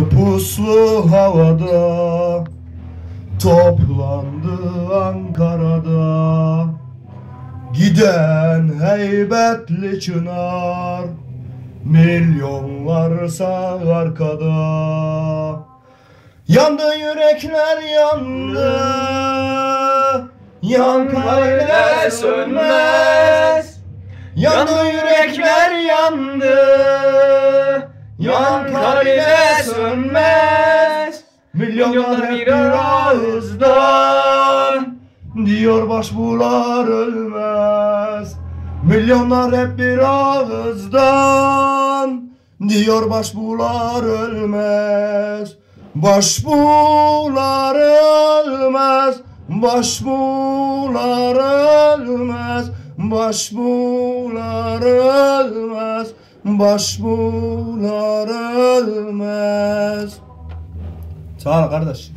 puslu havada Toplandı Ankara'da. Giden heybetli çınar Milyonlarsa arkada. Yandı yürekler yandı. Yankayla sönmez. Yandı yürekler yandı Yankayla sönmez. Milyonlar bir ağızdan. Diyor başbuğlar ölmez. Milyonlar hep bir ağızdan. Diyor başbuğlar ölmez. Başbuğlar ölmez. Başbuğlar ölmez. Başbuğlar ölmez Başbuğlar ölmez. Sağ ol kardeş